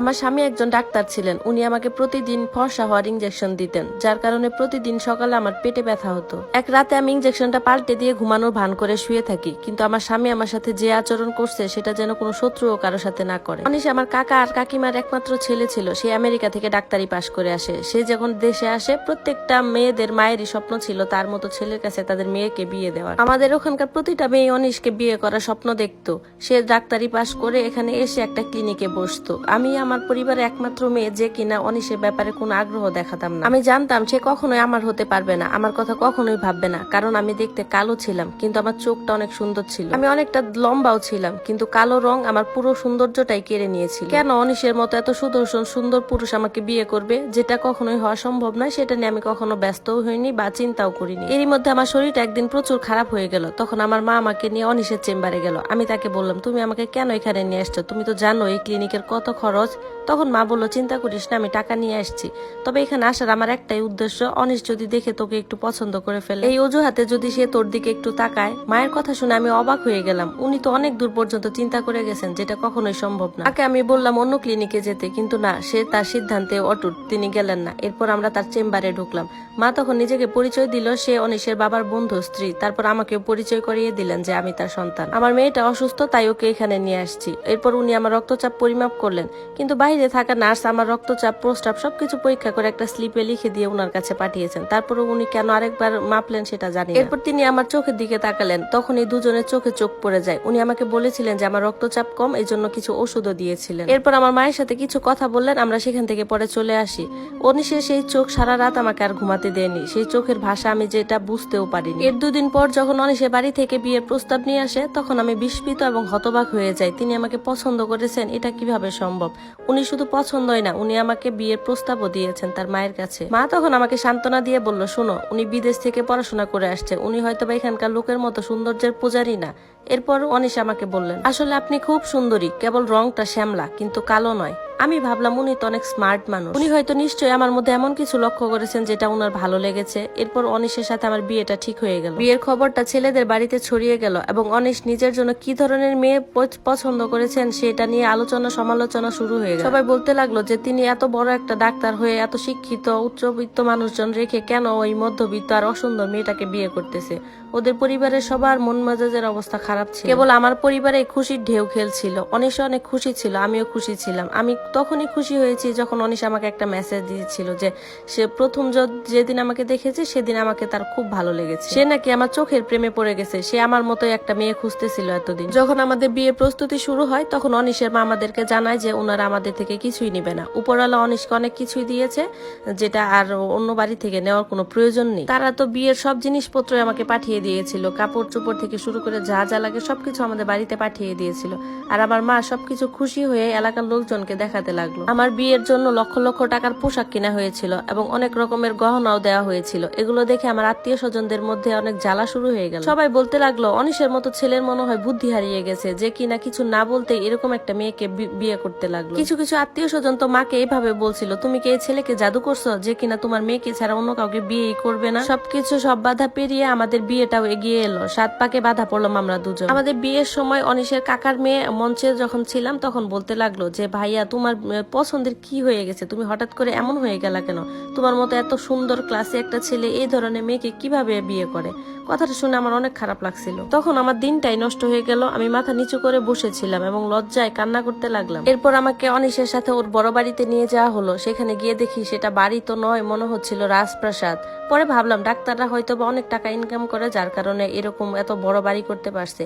আমার স্বামী একজন ডাক্তার ছিলেন। উনি আমাকে প্রতিদিন ফর্সা হওয়ার ইঞ্জেকশন দিতেন, যার কারণে প্রতিদিন সকালে আমার পেটে ব্যথা হতো। এক রাতে আমি ইঞ্জেকশনটা পাল্টে দিয়ে ঘুমানোর ভান করে শুয়ে থাকি, কিন্তু আমার স্বামী আমার সাথে যে আচরণ করছে, সেটা যেন কোনো শত্রুও কারোর সাথে না করে। অনিশ আমার কাকা আর কাকিমার একমাত্র ছেলে ছিল, সে আমেরিকা থেকে ডাক্তারি পাশ করে আসে। সে যখন দেশে আসে, প্রত্যেকটা মেয়েদের মায়েরই স্বপ্ন ছিল তার মতো ছেলের কাছে তাদের মেয়েকে বিয়ে দেওয়ার। আমাদের ওখানকার প্রতিটা মেয়ে অনিশকে বিয়ে করার স্বপ্ন দেখতো। সে ডাক্তারি পাশ করে এখানে এসে একটা ক্লিনিকে বসতো। আমি আমার পরিবারের একমাত্র মেয়ে যে কিনা অনিশের ব্যাপারে কোনো আগ্রহ দেখাতাম না। আমি জানতাম সে কখনোই আমার হতে পারবে না। আমার কথা কখনোই ভাববে না। কারণ আমি দেখতে কালো ছিলাম, কিন্তু আমার চোখটা অনেক সুন্দর ছিল। আমি অনেকটা লম্বাও ছিলাম, কিন্তু কালো রং আমার পুরো সৌন্দর্যটাই কেড়ে নিয়েছিল। কেন অনিশের মতো এত সুদর্শন সুন্দর পুরুষ আমাকে বিয়ে করবে? যেটা কখনোই হওয়া সম্ভব নয়, সেটা নিয়ে আমি কখনো ব্যস্তও হইনি বা চিন্তাও করিনি। এরই মধ্যে আমার শরীরটা একদিন প্রচুর খারাপ হয়ে গেল। তখন আমার মা আমাকে নিয়ে অনিশের চেম্বারে গেল। আমি তাকে বললাম, তুমি আমাকে কেন এখানে নিয়ে আসছো? তুমি তো জানো এই ক্লিনিকের কত খরচ। তখন মা বলল, চিন্তা করিস না, আমি টাকা নিয়ে আসছি। তবে এখানে আসার আমার একটাই উদ্দেশ্য, অনিশ যদি দেখে তোকে একটু পছন্দ করে ফেলে। এই অজুহাতে যদি সে তোর দিকে একটু তাকায়, মায়ের কথা শুনে আমি অবাক হয়ে গেলাম। উনি তো অনেক দূর পর্যন্ত চিন্তা করে গেছেন, যেটা কখনোই সম্ভব না। তাকে আমি বললাম, অন্য ক্লিনিকে যেতে, কিন্তু না, সে তার সিদ্ধান্তে অটুট, তিনি গেলেন না। এরপর আমরা তার চেম্বারে ঢুকলাম। মা তখন নিজেকে পরিচয় দিল, সে অনিশের বাবার বন্ধু, স্ত্রী। তারপর আমাকে পরিচয় করিয়ে দিলেন যে আমি তার সন্তান। আমার মেয়েটা অসুস্থ, তাই ওকে এখানে নিয়ে আসছি। এরপর উনি আমার রক্তচাপ পরিমাপ করলেন কিন্তু বাইরে থাকা নার্স আমার রক্তচাপ প্রস্তাব সবকিছু পরীক্ষা করে একটা স্লিপে লিখে দিয়ে ওনার কাছে পাঠিয়েছেন। তারপর উনি কেন আরেকবার মাপলেন সেটা জানি এরপর তিনি আমার চোখের দিকে তাকালেন। তখন এই দুজনের চোখে চোখ পড়ে যায়। উনি আমাকে বলেছিলেন যে আমার রক্তচাপ কম এই জন্য কিছু ওষুধও দিয়েছিলেন। এরপর আমার মায়ের সাথে কিছু কথা বললেন, আমরা সেখান থেকে পরে চলে আসি। অনিশের সেই চোখ সারা রাত আমাকে আর ঘুমাতে দেয়নি। সেই চোখের ভাষা আমি যেটা বুঝতেও পারিনি। এর দুদিন পর যখন অনিশের বাড়ি থেকে বিয়ের প্রস্তাব নিয়ে আসে, তখন আমি বিস্মিত এবং হতবাক হয়ে যাই। তিনি আমাকে পছন্দ করেছেন, এটা কীভাবে সম্ভব? উনি শুধু পছন্দই না, উনি আমাকে বিয়ের প্রস্তাবও দিয়েছেন তার মায়ের কাছে। মা তখন আমাকে সান্ত্বনা দিয়ে বলল, শোনো, উনি বিদেশ থেকে পড়াশোনা করে আসছে। উনি হয়তো বা এখানকার লোকের মতো সৌন্দর্যের পূজারই না। এরপর অনিশ আমাকে বললেন, আসলে আপনি খুব সুন্দরী, কেবল রংটা শ্যামলা, কিন্তু কালো নয়। আমি ভাবলাম, উনি তো অনেক স্মার্ট মানুষ। উনি হয়তো নিশ্চয়ই আমার মধ্যে এমন কিছু লক্ষ্য করেছেন যেটা ওনার ভালো লেগেছে। এরপর অনিশের সাথে আমার বিয়েটা ঠিক হয়ে গেল। বিয়ের খবরটা ছেলেদের বাড়িতে ছড়িয়ে গেল এবং অনিশ নিজের জন্য কি ধরনের মেয়ে পছন্দ করেছেন সেটা নিয়ে আলোচনা সমালোচনা শুরু হয়ে গেল। সবাই বলতে লাগল যে তিনি এত বড় একটা ডাক্তার হয়ে এত শিক্ষিত, উচ্চবিত্ত মানুষজন রেখে কেন ওই মধ্যবিত্ত আর অসুন্দর মেয়েটাকে বিয়ে করতেছে? ওদের পরিবারের সবার মন মেজাজের অবস্থা খারাপ। ছিল। কেবল আমার পরিবারে খুশির ঢেউ খেলছিল। অনিশ অনেক খুশি ছিল, আমিও খুশি ছিলাম। আমি তখনই খুশি হয়েছি যখন অনিশ আমাকে একটা মেসেজ দিয়েছিল যে, সে প্রথম যেদিন আমাকে দেখেছে, সেদিন আমাকে তার খুব ভালো লেগেছে। সে নাকি আমার চোখের প্রেমে পড়ে গেছে। সে আমার মতোই একটা মেয়ে খুঁজতেছিল এতদিন। যখন আমাদের বিয়ে প্রস্তুতি শুরু হয়, তখন অনিশের মা আমাদেরকে জানায় যে, ওনারা আমাদের থেকে কিছুই নিবে না। উপরওয়ালা অনিশকে অনেক কিছুই দিয়েছে, যেটা আর অন্য বাড়ি থেকে নেওয়ার কোনো প্রয়োজন নেই। তারা তো বিয়ের সব জিনিসপত্র আমাকে পাঠিয়ে দিয়েছিল। কাপড় চোপড় থেকে শুরু করে যা যা লাগে সবকিছু আমাদের বাড়িতে পাঠিয়ে দিয়েছিল। আর আমার মা সবকিছু খুশি হয়ে এলাকার লোকজনকে দেখাতে লাগল। আমার বিয়ের জন্য লক্ষ লক্ষ টাকার পোশাক কেনা হয়েছিল এবং অনেক রকমের গহনাও দেওয়া হয়েছিল। এগুলো দেখে আমার আত্মীয় স্বজনদের মধ্যে অনেক জ্বালা শুরু হয়ে গেল। সবাই বলতে লাগল, অনিশের মতো ছেলের মনে হয় বুদ্ধি হারিয়ে গেছে, যে কিনা কিছু না বলতে এরকম একটা মেয়েকে বিয়ে করতে লাগল। কিছু কিছু আত্মীয় স্বজন তো মাকে এইভাবে বলছিল, তুমি কি এই ছেলেকে জাদু করছ, যে কিনা তোমার মেয়েকে ছাড়া অন্য কাউকে বিয়েই করবে না? সবকিছু সব বাধা পেরিয়ে আমাদের বিয়েটাও এগিয়ে এলো। সাত পাকে বাধা পড়লাম আমরা দুজন। আমাদের বিয়ের সময় অনিশের কাকার মেয়ে মঞ্চে যখন ছিলাম, তখন বলতে লাগল যে, ভাইয়া, তোমার পছন্দের কি হয়ে গেছে? তুমি হঠাৎ করে এমন হয়ে গেলা কেন? তোমার মতো এত সুন্দর ক্লাসে একটা ছেলে এই ধরনের মেয়েকে কীভাবে বিয়ে করে? কথাটা শুনে আমার অনেক খারাপ লাগছিল। তখন আমার দিনটাই নষ্ট হয়ে গেল। আমি মাথা নিচু করে বসেছিলাম এবং লজ্জায় কান্না করতে লাগলাম। এরপর আমাকে অনিশের সাথে ওর বড় বাড়িতে নিয়ে যাওয়া হলো। সেখানে গিয়ে দেখি সেটা বাড়ি তো নয়, মনে হচ্ছিল রাজপ্রাসাদ। পরে ভাবলাম ডাক্তাররা হয়তো বা অনেক টাকা ইনকাম করে, যার কারণে এরকম এত বড় বাড়ি করতে পারছে।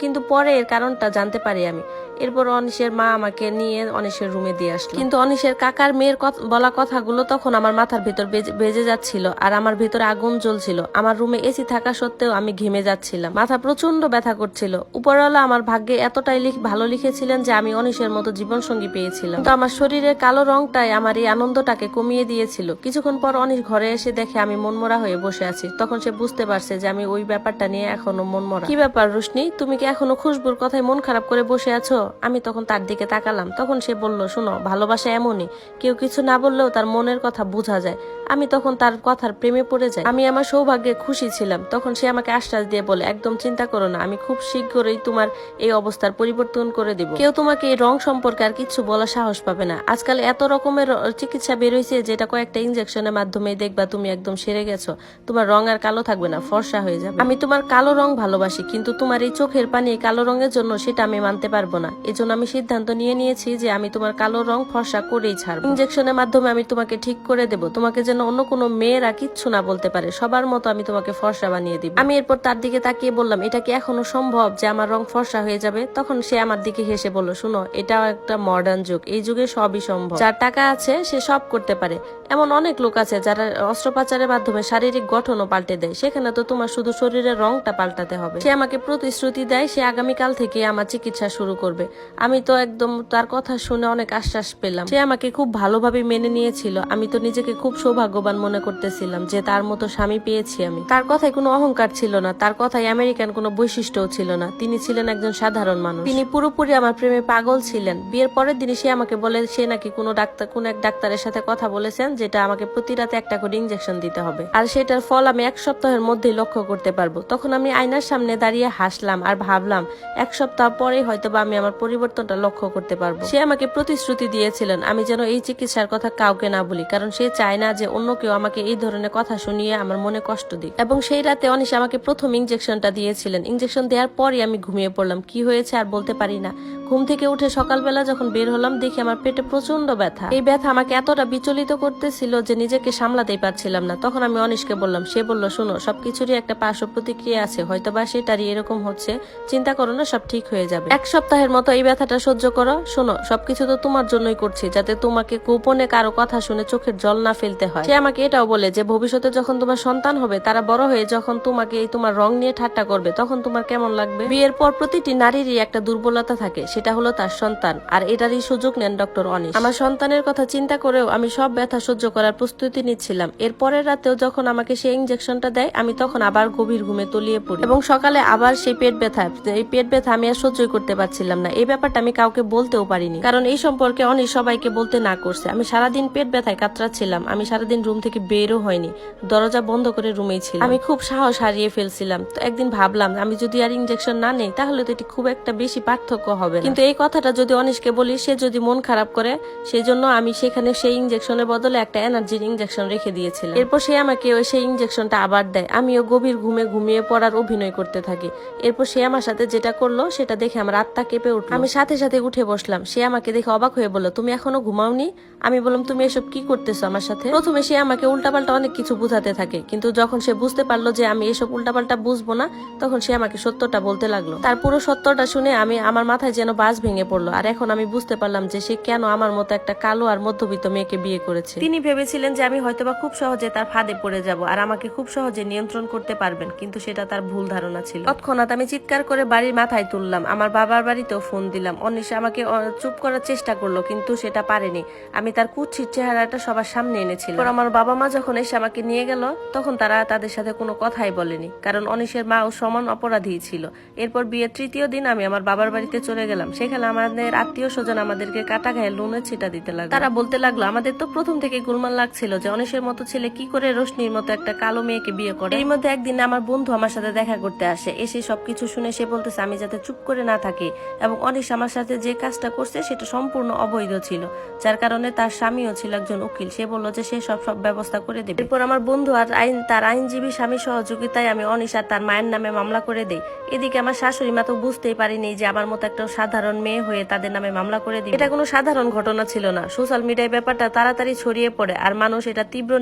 কিন্তু পরে এর কারণটা জানতে পারি আমি। এরপর অনিশের মা আমাকে নিয়ে অনিশের রুমে দিয়ে আসলো। কিন্তু অনিশের কাকার মেয়ের বলা কথাগুলো তখন আমার মাথার ভিতর বেজে- যাচ্ছিল আর আমার ভিতরে আগুন জ্বলছিল। আমার রুমে এসি থাকা সত্ত্বেও আমি ঘেমে যাচ্ছিলাম। মাথা প্রচণ্ড ব্যথা করছিল। উপরওয়ালা আমার ভাগ্যে এতটাই ভালো লিখেছিলেন যে আমি অনিশের মতো জীবন সঙ্গী পেয়েছিলাম। তো আমার শরীরের কালো রংটাই আমার এই আনন্দটাকে কমিয়ে দিয়েছিল। কিছুক্ষণ পর অনিশ ঘরে এসে দেখে আমি মনমরা হয়ে বসে আছি। তখন সে বুঝতে পারছে যে আমি ওই ব্যাপারটা নিয়ে এখনও মনমরা। কি ব্যাপার রোশনি? তুমি কি এখনও খুশবুর কথায় মন খারাপ করে বসে আছো? আমি তখন তার দিকে তাকালাম। তখন সে বলল, শোনো, ভালোবাসা এমনই। কেউ কিছু না বললেও তার মনের কথা বোঝা যায়। আমি তখন তার কথার প্রেমে পড়ে যাই। আমি আমার সৌভাগ্যে খুশি ছিলাম। তখন সে আমাকে আশ্বাস দিয়ে বলে, একদম চিন্তা করো না, আমি খুব শীঘ্রই তোমার এই অবস্থার পরিবর্তন করে দিব। কেউ তোমাকে এই রং সম্পর্কে আর কিছু বলা সাহস পাবে না। আজকাল এত রকমের চিকিৎসা বেরোইছে যেটা কয়েকটা ইনজেকশনের মাধ্যমে দেখবা তুমি একদম সেরে গেছো। তোমার রং আর কালো থাকবে না, ফর্সা হয়ে যাবে। আমি তোমার কালো রং ভালোবাসি, কিন্তু তোমার এই চোখের পানি কালো রঙের জন্য সেটা আমি মানতে পারব না। এজন্য আমি সিদ্ধান্ত নিয়ে নিয়েছি যে আমি তোমার কালো রং ফর্সা করেই ছাড়বো। ইনজেকশনের মাধ্যমে আমি তোমাকে ঠিক করে দেব। তোমাকে যেন অন্য কোনো মেয়েরা কিচ্ছু না বলতে পারে। সবার মতো আমি তোমাকে ফর্সা বানিয়ে দিব। আমি এরপর তার দিকে তাকিয়ে বললাম, এটা কি এখনও সম্ভব যে আমার রং ফর্সা হয়ে যাবে? তখন সে আমার দিকে হেসে বলল, শুনো, এটাও একটা মডার্ন যুগ। এই যুগে সবই সম্ভব। যার টাকা আছে, সে সব করতে পারে। এমন অনেক লোক আছে যারা অস্ত্রোপচারের মাধ্যমে শারীরিক গঠনও পাল্টে দেয়। সেখানে তো তোমার শুধু শরীরের রংটা পাল্টাতে হবে। সে আমাকে প্রতিশ্রুতি দেয়, সে আগামীকাল থেকে আমার চিকিৎসা শুরু করবে। আমি তো একদম তার কথা শুনে অনেক আশ্বাস পেলাম। সে আমাকে খুব ভালোভাবে মেনে নিয়েছিল। আমি তো নিজেকে খুব সৌভাগ্যবান মনে করতেছিলাম যে তার মতো স্বামী পেয়েছি আমি। তার কথায় কোনো অহংকার ছিল না, তার কথায় আমেরিকান কোনো বৈশিষ্ট্যও ছিল না। তিনি ছিলেন একজন সাধারণ মানুষ। তিনি পুরোপুরি আমার প্রেমে পাগল ছিলেন। বিয়ের পরের দিনই সে আমাকে বলে, সে নাকি কোনো ডাক্তার, কোনো এক ডাক্তারের সাথে কথা বলেছেন যেটা আমাকে প্রতি রাতে একটা করে ইঞ্জেকশন দিতে হবে। আর সেটার ফল আমি এক সপ্তাহের মধ্যেই লক্ষ্য করতে পারব। তখন আমি আয়নার সামনে দাঁড়িয়ে হাসলাম আর ভাবলাম, এক সপ্তাহ পরে হয়তো বা আমি আমার পরিবর্তনটা লক্ষ্য করতে পারব। সে আমাকে প্রতিশ্রুতি দিয়েছিলেন, আমি যেন এই চিকিৎসার কথা কাউকে না বলি, কারণ সে চায় না যে অন্য কেউ আমাকে এই ধরনের কথা শুনিয়ে আমার মনে কষ্ট দিক। এবং সেই রাতে অনিশ আমাকে প্রথম ইঞ্জেকশনটা দিয়েছিলেন। ইঞ্জেকশন দেওয়ার পরই আমি ঘুমিয়ে পড়লাম। কি হয়েছে আর বলতে পারি না। ঘুম থেকে উঠে সকালবেলা যখন বের হলাম, দেখি আমার পেটে প্রচণ্ড ব্যথা। এই ব্যথা আমাকে এতটা বিচলিত করতেছিল যে নিজেকে সামলাতেই পারছিলাম না। তখন আমি অনিশকে বললাম, সে বলল, শোনো, সবকিছুরই একটা পার্শ্ব প্রতিক্রিয়া আছে। হয়তো বা সেটারই এরকম হচ্ছে। চিন্তা করো না, সব ঠিক হয়ে যাবে। এক সপ্তাহের মতো এই ব্যথাটা সহ্য করো। শোনো, সবকিছু তো তোমার জন্যই করছি, যাতে তোমাকে গোপনে কারও কথা শুনে চোখের জল না ফেলতে হয়। সে আমাকে এটাও বলে যে, ভবিষ্যতে যখন তোমার সন্তান হবে, তারা বড় হয়ে যখন তোমাকে এই তোমার রং নিয়ে ঠাট্টা করবে, তখন তোমার কেমন লাগবে? বিয়ের পর প্রতিটি নারীরই একটা দুর্বলতা থাকে, সেটা হলো তার সন্তান। আর এটারই সুযোগ নেন ডক্টর অনিশ। আমার সন্তানের কথা চিন্তা করেও আমি সব ব্যথা সহ্য করার প্রস্তুতি নিচ্ছিলাম। এর পরের রাতেও যখন আমাকে সেই ইঞ্জেকশনটা দেয়, আমি তখন আবার গভীর ঘুমে তলিয়ে পড়ি। এবং সকালে আবার সেই পেট ব্যথা, এই পেট ব্যথা আমি আর সহ্যই করতে পারছিলাম না। এই ব্যাপারটা আমি কাউকে বলতেও পারিনি। কারণ এই সম্পর্কে অনেক সবাইকে বলতে না করছে। আমি সারাদিন পেট ব্যথায় কাতরাচ্ছিলাম। আমি সারাদিন রুম থেকে বেরও হয়নি। দরজা বন্ধ করে রুমেই ছিলাম। আমি খুব সাহস হারিয়ে ফেলছিলাম। তো একদিন ভাবলাম, আমি যদি আর ইঞ্জেকশন না নেই, তাহলে তো এটি খুব একটা বেশি পার্থক্য হবে কিন্তু এই কথাটা যদি অনিশকে বলি, সে যদি মন খারাপ করে সেই জন্য আমি সেখানে সেই ইঞ্জেকশনের বদলে একটা এনার্জির ইঞ্জেকশন রেখে দিয়েছিলাম। এরপর সে আমাকে ওই সেই ইঞ্জেকশনটা আবার দেয়। আমিও গভীর ঘুমে ঘুমিয়ে পড়ার অভিনয় করতে থাকি। এরপর সে আমার সাথে যেটা করল, সেটা দেখে আমার আত্মা কেঁপে উঠল। আমি সাথে সাথে উঠে বসলাম। সে আমাকে দেখে অবাক হয়ে বলল, তুমি এখনও ঘুমাওনি? আমি বললাম, তুমি এসব কি করতেছো আমার সাথে? প্রথমে সে আমাকে উল্টাপাল্টা অনেক কিছু বুঝাতে থাকে। কিন্তু যখন সে বুঝতে পারল যে আমি এসব উল্টাপাল্টা বুঝব না, তখন সে আমাকে সত্যটা বলতে লাগল। তার পুরো সত্যটা শুনে আমি আমার মাথায় যেন বাস ভেঙে পড়ল। আর এখন আমি বুঝতে পারলাম যে সে কেন আমার মতো একটা কালো আর মধ্যবিত্ত মেয়েকে বিয়ে করেছে। তিনি ভেবেছিলেন যে আমি হয়তোবা খুব সহজে তার ফাঁদে পড়ে যাব আর আমাকে খুব সহজে নিয়ন্ত্রণ করতে পারবেন, কিন্তু সেটা তার ভুল ধারণা ছিল। তৎক্ষণাৎ আমি চিৎকার করে বাড়ির মাথায় তুললাম। আমার বাবার বাড়িতেও ফোন দিলাম। অনিশা আমাকে চুপ করার চেষ্টা করল, কিন্তু সেটা পারেনি। আমি তার কুচ্ছির চেহারাটা সবার সামনে এনেছিলাম। আমার বাবা মা যখন এসে আমাকে নিয়ে গেল, তখন তারা তাদের সাথে কোনো কথাই বলেনি, কারণ অনিশের মা ও সমান অপরাধী ছিল। এরপর বিয়ের তৃতীয় দিন আমি আমার বাবার বাড়িতে চলে গেলাম। সেখানে আমাদের আত্মীয় স্বজন আমাদেরকে কাটা গায়ে লোনের ছিটা দিতে লাগল। তারা বলতে লাগল, আমাদের তো প্রথম থেকে গুলমান লাগছিল যে অনিশের মতো ছেলে কি করে রোশনির মতো একটা কালো মেয়েকে বিয়ে করে। এর মধ্যে একদিন আমার বন্ধু আমার সাথে দেখা করতে আসে। এসে সবকিছু শুনে সে বলতেছে, আমি যাতে চুপ করে না থাকি। এবং অনিশ আমার সাথে যে কাজটা করছে, সেটা সম্পূর্ণ অবৈধ ছিল, যার কারণে তার স্বামীও ছিল একজন উকিল। সে বলল যে সে সব সব সব ব্যবস্থা করে দেবে। এরপর আমার বন্ধু আর আইন তার আইনজীবী স্বামী সহযোগিতায় আমি অনিশ তার মায়ের নামে মামলা করে দেই। এদিকে আমার শাশুড়ি মা তো বুঝতেই পারিনি যে আমার মতো একটা সাধারণ মেয়ে হয়ে তাদের নামে মামলা করে দিই এটা কোনো সাধারণ ঘটনা ছিল না। সোশ্যাল মিডিয়ায় ব্যাপারটা তাড়াতাড়ি ছড়িয়ে পড়ে আর মানুষ এটা তীব্র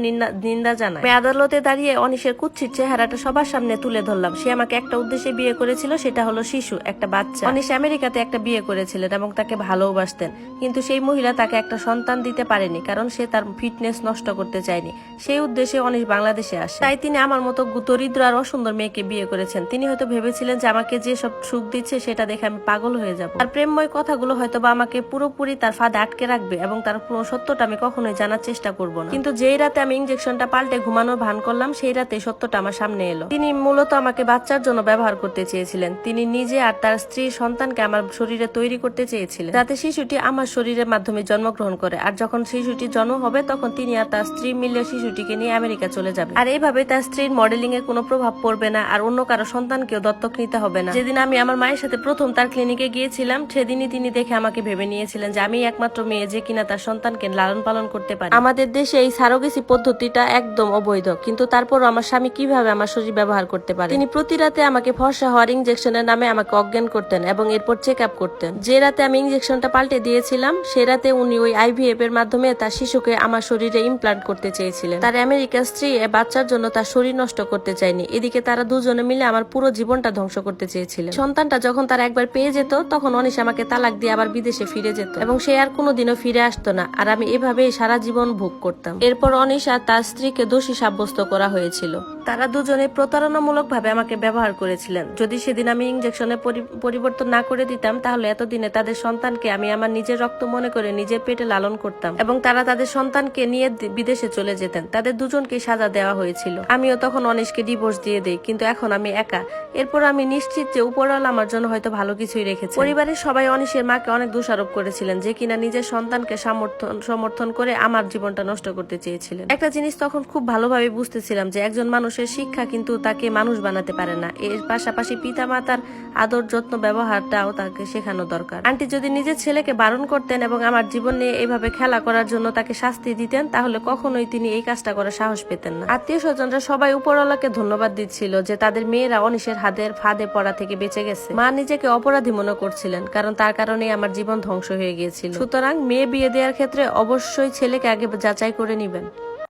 নিন্দা জানায়। আমি আদালতে দাঁড়িয়ে অনিশের কুচ্ছির চেহারাটা সবার সামনে তুলে ধরলাম। সে আমাকে একটা উদ্দেশ্যে বিয়ে করেছিল, সেটা হলো শিশু, একটা বাচ্চা। অনিশ আমেরিকাতে একটা বিয়ে করেছিলেন এবং তাকে ভালোবাসতেন। কিন্তু সেই মহিলা তাকে একটা সন্তান দিতে পারেনি, কারণ সে তার ফিটনেস নষ্ট করতে চায়নি। সেই উদ্দেশ্যে অনিশ বাংলাদেশে আসে। তাই তিনি আমার মতো দরিদ্র আর অসুন্দর মেয়েকে বিয়ে করেছেন। তিনি হয়তো ভেবেছিলেন যে আমাকে যে সব সুখ দিচ্ছে সেটা দেখে আমি পাগল হয়ে যাব। আর প্রেমময় কথাগুলো হয়তো বা আমাকে পুরোপুরি তার ফাঁদে আটকে রাখবে এবং তার পুরো সত্যটা আমি কখনোই জানার চেষ্টা করব না। কিন্তু যেই রাতে আমি ইঞ্জেকশনটা পাল্টে ঘুমানোর ভান করলাম, সেই রাতে সত্যটা আমার সামনে এলো। তিনি মূলত আমাকে বাচ্চার জন্য ব্যবহার করতে চেয়েছিলেন। তিনি নিজে আর তার স্ত্রী সন্তানকে আমার শরীরে তৈরি করতে চেয়েছিলেন। যাতে শিশুটি আমার শরীরের মাধ্যমে জন্মগ্রহণ করে। আর যখন শিশুটি জন্ম হবে, তখন তিনি আর তার স্ত্রী মিলে শিশুটিকে নিয়ে আমেরিকা চলে যাবে। আর এইভাবে তার স্ত্রীর মডেলিং এর কোনো প্রভাব পড়বে না আর অন্য কারও সন্তানকেও দত্তক নিতে হবে না। যেদিন আমি আমার মায়ের সাথে প্রথম তার ক্লিনিকে গিয়েছিলাম, সেদিনই তিনি দেখে আমাকে ভেবে নিয়েছিলেন যে আমি একমাত্র মেয়ে যে কিনা তার সন্তানকে লালন পালন করতে পারে। আমাদের দেশে এই সারোগেসি পদ্ধতিটা একদম অবৈধ, কিন্তু তারপরও আমার স্বামী কীভাবে আমার শরীর ব্যবহার করতে পারে? তিনি প্রতি রাতে আমাকে ফর্সা হওয়ার ইঞ্জেকশনের নামে আমাকে অজ্ঞান করতেন এবং এরপর চেক আপ করতেন। যে রাতে আমি ইঞ্জেকশনটা পাল্টে দিয়েছিলাম, সে রাতে উনি ওই আইভিএফ এর মাধ্যমে তার শিশুকে আমার শরীরে ইমপ্লান্ট করতে চেয়েছিলেন। তার আমেরিকার স্ত্রী এ বাচ্চার জন্য তার শরীর নষ্ট করতে চায়নি। এদিকে তারা দুজনে মিলে আমার পুরো জীবনটা ধ্বংস করতে চেয়েছিলেন। সন্তানটা যখন তার একবার পেয়ে যেত, তখন অনিশ আমাকে তালাক দিয়ে আবার বিদেশে ফিরে যেত এবং সে আর কোনোদিনও ফিরে আসতো না আর আমি এভাবেই সারা জীবন ভোগ করতাম। এরপর অনিশ আর তার স্ত্রীকে দোষী সাব্যস্ত করা হয়েছিল। তারা দুজনে প্রতারণামূলক ভাবে আমাকে ব্যবহার করেছিলেন। যদি সেদিন আমি ইঞ্জেকশনে পরিবর্তন না করে দিতাম, তাহলে এতদিনে তাদের সন্তানকে আমি আমার নিজের রক্ত মনে করে নিজের পেটে লালন করতাম এবং তারা তাদের সন্তানকে নিয়ে বিদেশে চলে যেতেন। তাদের দুজনকে সাজা দেওয়া হয়েছিল। আমিও তখন অনিশকে ডিভোর্স দিয়ে দেই, কিন্তু এখন আমি একা। এরপর আমি নিশ্চিত যে উপরওয়ালা আমার জন্য হয়তো ভালো কিছুই রেখেছে। পরিবারের সবাই অনিশের মাকে অনেক দোষারোপ করেছিলেন যে কিনা নিজের সন্তানকে সমর্থন সমর্থন করে আমার জীবনটা নষ্ট করতে চেয়েছিলেন। একটা জিনিস তখন খুব ভালোভাবে বুঝতেছিলাম যে একজন মানুষের শিক্ষা কিন্তু তাকে মানুষ বানাতে পারে না। এর পাশাপাশি পিতা মাতার আদর, যত্ন, ব্যবহারটাও তাকে শেখানো দরকার। আন্টি যদি নিজের ছেলেকে বারণ করতেন এবং আমার জীবন নিয়ে এইভাবে খেলা করার জন্য তাকে শাস্তি দিতেন, তাহলে কখনোই তিনি এই কাজটা করার সাহস পেতেন না। আত্মীয় স্বজনরা সবাই উপরওয়ালাকে ধন্যবাদ দিচ্ছিল যে তাদের মেয়েরা অনিশের হাতের ফাঁদে পড়া থেকে বেঁচে গেছে। মা নিজেকে অপরাধী মনে করছিলেন, কারণ তার কারণে আমার জীবন ধ্বংস হয়ে গিয়েছিল। সুতরাং মেয়ে বিয়ে দেওয়ার ক্ষেত্রে অবশ্যই ছেলেকে আগে যাচাই করে নিবেন।